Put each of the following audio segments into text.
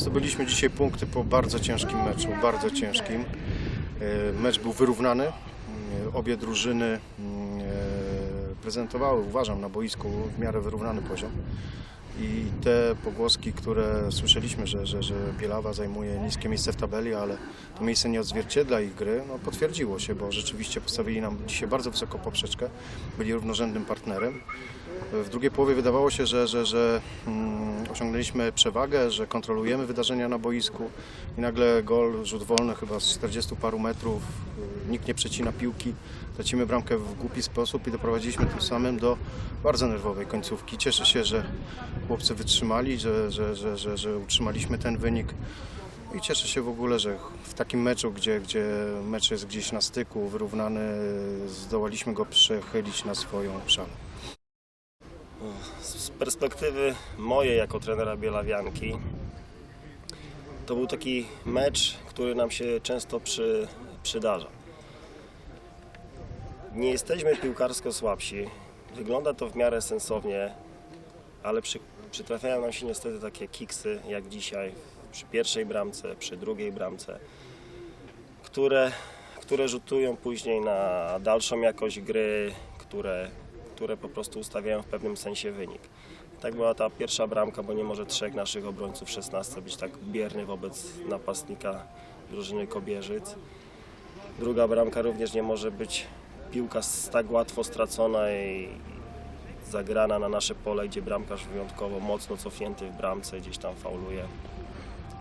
Zdobyliśmy dzisiaj punkty po bardzo ciężkim meczu, bardzo ciężkim. E, Mecz był wyrównany. E, Obie drużyny mm, e, prezentowały, uważam, na boisku w miarę wyrównany poziom. I te pogłoski, które słyszeliśmy, że, że, że Bielawa zajmuje niskie miejsce w tabeli, ale to miejsce nie odzwierciedla ich gry, no potwierdziło się, bo rzeczywiście postawili nam dzisiaj bardzo wysoko poprzeczkę, byli równorzędnym partnerem. W drugiej połowie wydawało się, że, że, że mm, osiągnęliśmy przewagę, że kontrolujemy wydarzenia na boisku i nagle gol, rzut wolny chyba z 40 paru metrów, nikt nie przecina piłki, tracimy bramkę w głupi sposób i doprowadziliśmy tym samym do bardzo nerwowej końcówki. Cieszę się, że chłopcy wytrzymali, że, że, że, że, że utrzymaliśmy ten wynik. I cieszę się w ogóle, że w takim meczu, gdzie, gdzie mecz jest gdzieś na styku, wyrównany, zdołaliśmy go przechylić na swoją szalę. Z perspektywy mojej jako trenera Bielawianki to był taki mecz, który nam się często przy, przydarza. Nie jesteśmy piłkarsko słabsi. Wygląda to w miarę sensownie, ale przy, przytrafiają nam się niestety takie kiksy jak dzisiaj przy pierwszej bramce, przy drugiej bramce, które, które rzutują później na dalszą jakość gry, które, które po prostu ustawiają w pewnym sensie wynik. Tak była ta pierwsza bramka, bo nie może trzech naszych obrońców 16 być tak bierny wobec napastnika drużyny Kobierzyc. Druga bramka również nie może być piłka tak łatwo stracona i zagrana na nasze pole, gdzie bramkarz wyjątkowo mocno cofnięty w bramce gdzieś tam fauluje.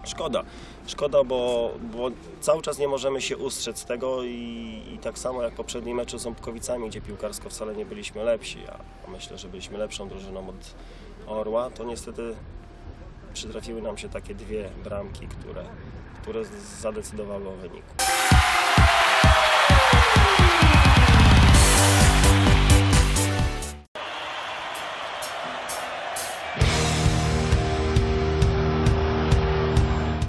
Szkoda, szkoda, bo, bo cały czas nie możemy się ustrzec tego i, i tak samo jak poprzedni mecz z Ząbkowicami, gdzie piłkarsko wcale nie byliśmy lepsi, a myślę, że byliśmy lepszą drużyną od Orła, to niestety przytrafiły nam się takie dwie bramki, które, które zadecydowały o wyniku.